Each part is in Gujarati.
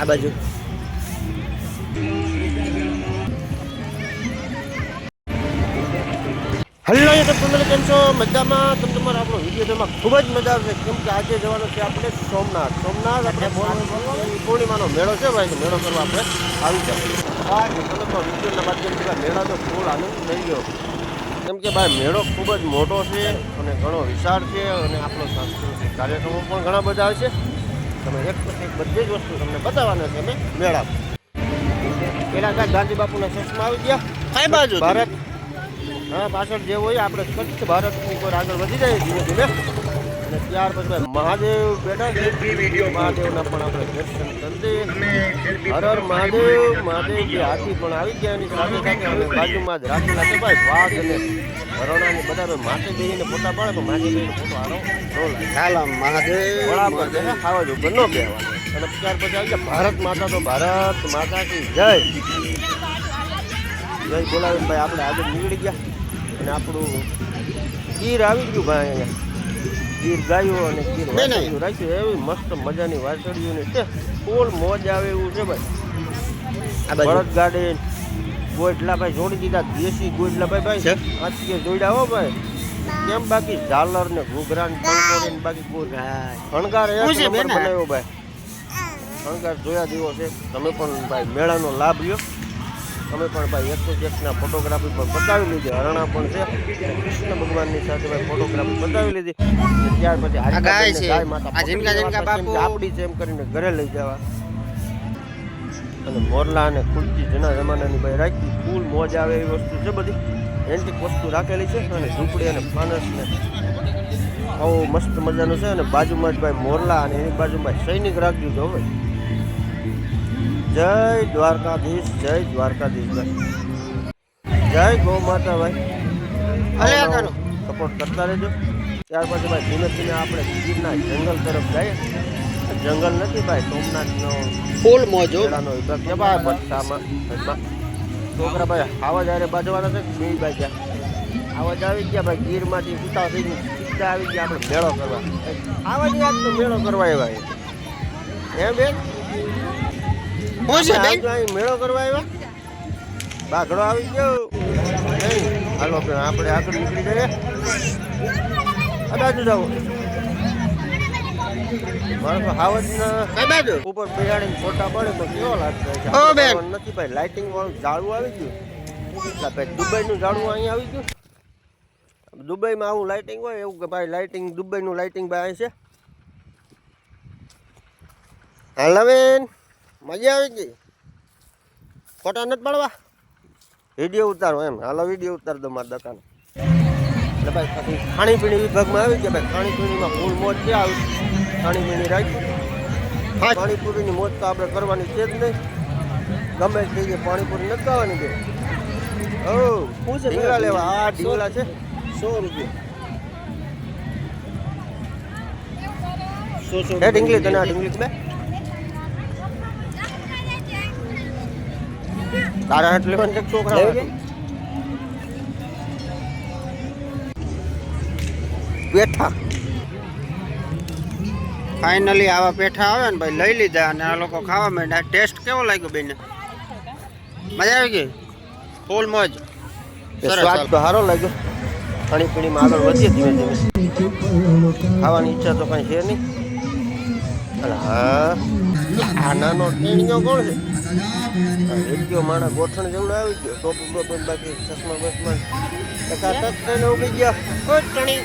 આ બાજુ. હલો યુટ્યુબ તો તમે કેમ છો? મજામાં? તમ તમારો આપણો વીડિયો તેમાં ખૂબ જ મજા આવશે. કેમ કે આજે જવાનો છે આપણે સોમનાથ. સોમનાથ આપણે પૂર્ણિમાનો મેળો છે ભાઈ મેળો કરવા આપણે આવી જાય તમે તો વિડીયોના માધ્યમથી મેળા તો ફૂલ આનંદ થઈ ગયો. કેમ કે ભાઈ મેળો ખૂબ જ મોટો છે અને ઘણો વિશાળ છે અને આપણો સાંસ્કૃતિક કાર્યક્રમો પણ ઘણા બધા છે. તમે એક પછી એક બધી જ વસ્તુ તમને બતાવવાના છે અમે મેળા પેલા ગાંધી બાપુના ચશ્મા આવી ગયા. કઈ બાજુ ભારત હા પાછળ જે હોય આપણે સ્વચ્છ ભારતની ઉપર આગળ વધી જાય ધીમે ધીમે. અને ત્યાર પછી મહાદેવ બેઠા છે. મહાદેવના પણ આપણે દર્શન કરી હર હર મહાદેવ મહાદેવ જે હાથી પણ આવી ગયા એની સાથે સાથે અમે બાજુમાં જ રાખેલા છે ભાઈ. વાઘ અને હરણાની બધા માથે બેહીને ફોટા પાડે તો માથે બેહીને ફોટો આરો નો લાગે ચાલો મહાદેવ બરાબર છે ખાવા જો ઘરનો કહેવાય. અને ત્યાર પછી આવી ગયા ભારત માતા તો ભારત માતા કી જય. જય બોલાવી ભાઈ આપણે આગળ નીકળી ગયા. અને આપણું ગીર આવી ગયું ભાઈ અહીંયા. ગીર ગાયો અને ગીર બે રાખ્યું. એવી મસ્ત મજાની વાછડીઓને છે ફૂલ મોજ આવે એવું છે ભાઈ. ભરત ગાર્ડન ગોટલા ભાઈ જોડી દીધા દેશી ગોટલા ભાઈ? આજકે જોડ્યા હો ભાઈ. કેમ બાકી ઝાલર ને ઘૂઘરા ને બાકી શણગાર બનાવ્યો ભાઈ. શણગાર જોયા જેવો છે તમે પણ ભાઈ મેળાનો લાભ લ્યો. તમે પણ ભાઈ એક એકના ફોટોગ્રાફી પણ બતાવી લીધી. હરણા પણ છે. કૃષ્ણ ભગવાનની સાથે ભાઈ ફોટોગ્રાફી બતાવી લીધી. ત્યાર પછી ગાય છે. માતા. આપણી એમ કરીને ઘરે લઈ જવા. અને મોરલા અને ખુરચી જેના જમાનાની ભાઈ રાખી. ફૂલ મોજ આવે એવી વસ્તુ છે બધી. એન્ટિક વસ્તુ રાખેલી છે અને ઝૂંપડી અને ફાનસ ને બહુ મસ્ત મજાનું છે. અને બાજુમાં જ ભાઈ મોરલા અને એની બાજુમાં સૈનિક રાખ્યું તો હો ભાઈ. જય દ્વારકાધીશ જય દ્વારકાધીશ ભાઈ. જય ગૌ માતા ભાઈ. કરો. સપોર્ટ કરતા રહેજો. ત્યાર પછી ભાઈ ધીમે ધીમે આપણે ગીરના જંગલ તરફ જઈએ. જંગલ નથી ભાઈ સોમનાથનો ફૂલ મોજો. વિભાગ છે ભાઈ ભટ્ટામાં. છોકરા ભાઈ આવા જયારે બાજવાના છે બે આવા આવાજ આવી ગયા ભાઈ ગીરમાંથી ઉતા થઈને સીધા આવી ગયા આપણે મેળો કરવા. આવા જ મેળો કરવા એવા એમ બેન? શું છે બેન મેળો કરવા આવ્યા. બાઘડો આવી ગયો. નહીં હાલો આપણે આગળ નીકળી જઈએ. આ બાજુ જાઓ. મારે હાવજના કઈ બાજુ ઉપર બેહાડીને ફોટા પડે તો કેવો લાગતો? ઓ બેન. નથી ભાઈ લાઇટિંગ વાળું ઝાડવું આવી ગયું. એટલે ભાઈ દુબઈનું ઝાડવું અહીંયા આવી ગયું. દુબઈમાં આવું લાઇટિંગ હોય એવું કે ભાઈ લાઇટિંગ દુબઈનું લાઇટિંગ ભાઈ અહીં છે. હાલો બેન. મજા આવી ગઈ. ફોટા નથી પાડવા? વીડિયો ઉતારો એમ. હાલો વીડિયો ઉતાર દો મારા દુકાન. એટલે ભાઈ પછી ખાણીપીણી વિભાગમાં આવી ગયા. ભાઈ ખાણીપીણીમાં ફૂલ મોજ છે આવી ખાણીપીણી રાખી. પાણીપુરીની મોજ તો આપણે કરવાની છે જ નહીં. ગમે તે જગ્યાએ પાણીપુરી નથી ખાવાની બે ઓ ઢીંગલા લેવા. આ ઢીંગલા છે. સો રૂપિયા. એ ઢીંગલી તને આ ઢીંગલી બે તારા હાથ લેવાની છે છોકરા બેઠા ફાઇનલી આવા પેઠા આવે ને ભાઈ લઈ લીધા અને આ લોકો ખાવા માંડ્યા. ટેસ્ટ કેવો લાગ્યો બેન? મજા આવી ગઈ? ફૂલ મોજ. સ્વાદ તો સારો લાગ્યો. ખાણીપીણીમાં આગળ વધીએ ધીમે ધીમે. ખાવાની ઈચ્છા તો કંઈ છે નહીં. હા. આ નાનો ટીણીઓ કોણ છે? રેડિયો માણા ગોઠણ જેવડો આવી ગયો. ટોપી બોપી બાકી ચશ્મા બસમાં ટકા ટક થઈને ઉગી ગયા. કોઈ ટણી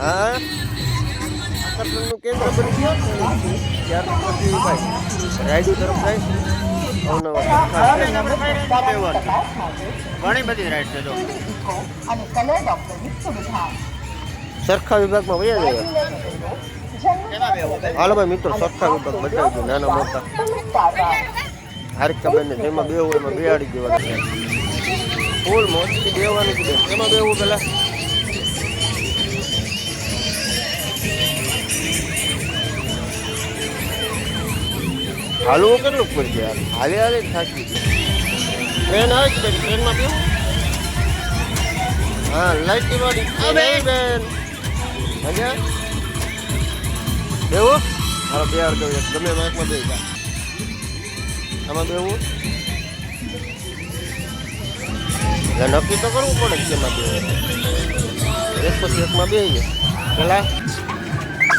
હા? આકર્ષણનું કેન્દ્ર બની ગયો. ત્યાર પછી ભાઈ રાયડુ તરફ જાય સરખા ઘણી બધી રાઈડ છે વિભાગમાં વયા જાય? હાલો ભાઈ મિત્રો સરખા વિભાગ બતાવજો નાના મોટા. હારિકા બેન જેમાં બેવું એમાં બેહાડી દેવાનું ફૂલ મોટી દેવાની છે એમાં બેવું પેલા? હાલવું કેટલું પડી યાર? હાલે હાલે થાકી ટ્રેન આવે છે ટ્રેનમાં બેવું હા લાઈટ વાળી. બેન. મજા બેવું હાલો બે અડધો એક ગમે એમાં એકમાં બે જા આમાં બેવું એટલે નક્કી તો કરવું પડે કે કેમાં બે એક પછી એકમાં બે પેલા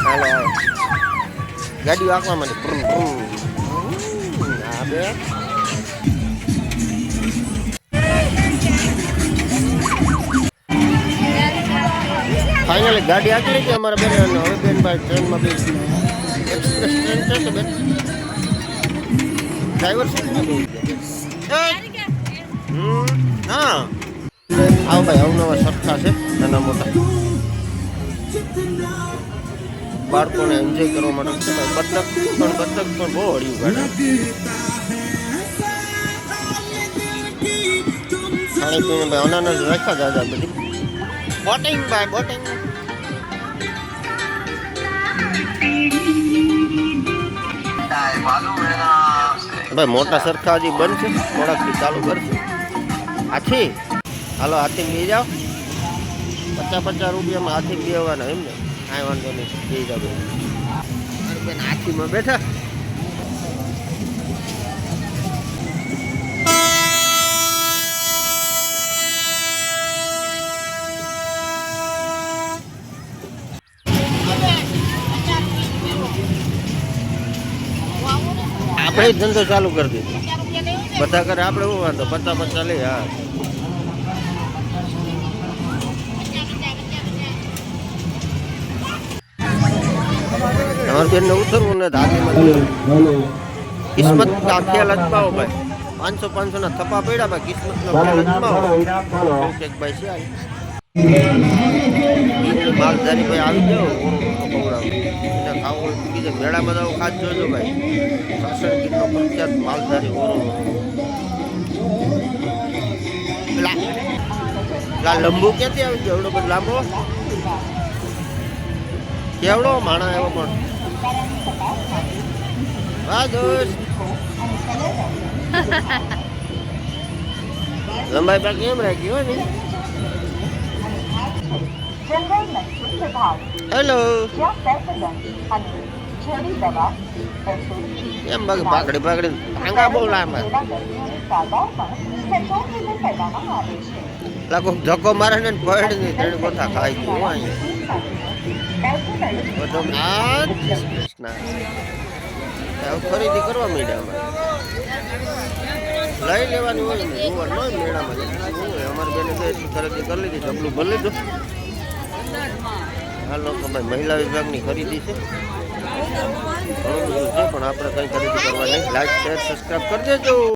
હાલો હાલો ગાડી વાંકવા માંડી પ્રુમ પ્રુમ આ બે ફાઇનલી ગાડી આગળ છે અમારા બેન અને હવે બેન ભાઈ ટ્રેનમાં બે એક્સપ્રેસ ટ્રેન છે કે બેન ડ્રાઈવર સીટમાં બે હમ હા આવો ભાઈ અવનવા સરખા છે નાના મોટા બાળકોને એન્જોય કરવા માટે છે ભાઈ બતક પણ બતક પણ બહુ હળિયું કાઢે ખાણી પીને ભાઈ અનાનસ રાખ્યા દાદા બધી બોટિંગ ભાઈ બોટિંગ ભાઈ મોટા સરખા હજી છે થોડાકથી ચાલુ કરશે. હાથી, હાલો હાથી લઈ જાઓ. પચાસ પચાસ રૂપિયામાં હાથી બેવાના એમ ને કાંઈ વાંધો નહીં, લઈ જાઓ બેન, હાથીમાં બેઠા. આપણે જ ધંધો ચાલુ કરી દીધો બધા કરે આપણે શું વાંધો? પચાસ પચાસ લઈ હા તમારી બેનને ઉતરવું ને હાથીમાં કિસ્મત ના ખ્યાલ અજમાવો ભાઈ. પાંચસો પાંચસો ના થપ્પા પડ્યા ભાઈ કિસ્મત નો ખ્યાલ અજમાવો ભાઈ છે માલધારી ભાઈ આવી ગયો ખવડાવો એને ખાવું હોય તો બીજે મેળામાં જાઓ ખાસ જોજો ભાઈ. સાસણ ગીરનો પ્રખ્યાત માલધારી ઓરો. લાંબુ ક્યાંથી આવી ગયો? એવડો બધો લાંબો? કેવડો માણા એવો પણ. હા દોસ્ત. લંબાઈ પર કેમ રાખી હોય ને? જનરલ મેડિસિન વિભાગ હેલો જ્યાં સર્પદંડ અને ઝેરી દવા એમ બાકી પાકડી પાકડી ટાંગા બહુ લાંબા લાગો ધક્કો મારે ને પડ ને ત્રણ કોઠા ખાઈ ગયું અહીંયા બધો હવે ખરીદી કરવા માંડ્યા અમે લઈ લેવાની હોય ને જુવાર ન મેળામાં અમારે બેને ખરીદી કરી લીધી ડબલું ભરી લીધું આ લોકો મહિલા વિભાગની ખરીદી છે. છે, પણ આપણે કંઈ ખરીદી કરવા નહીં. લાઈક શેર સબસ્ક્રાઈબ કરી દેજો.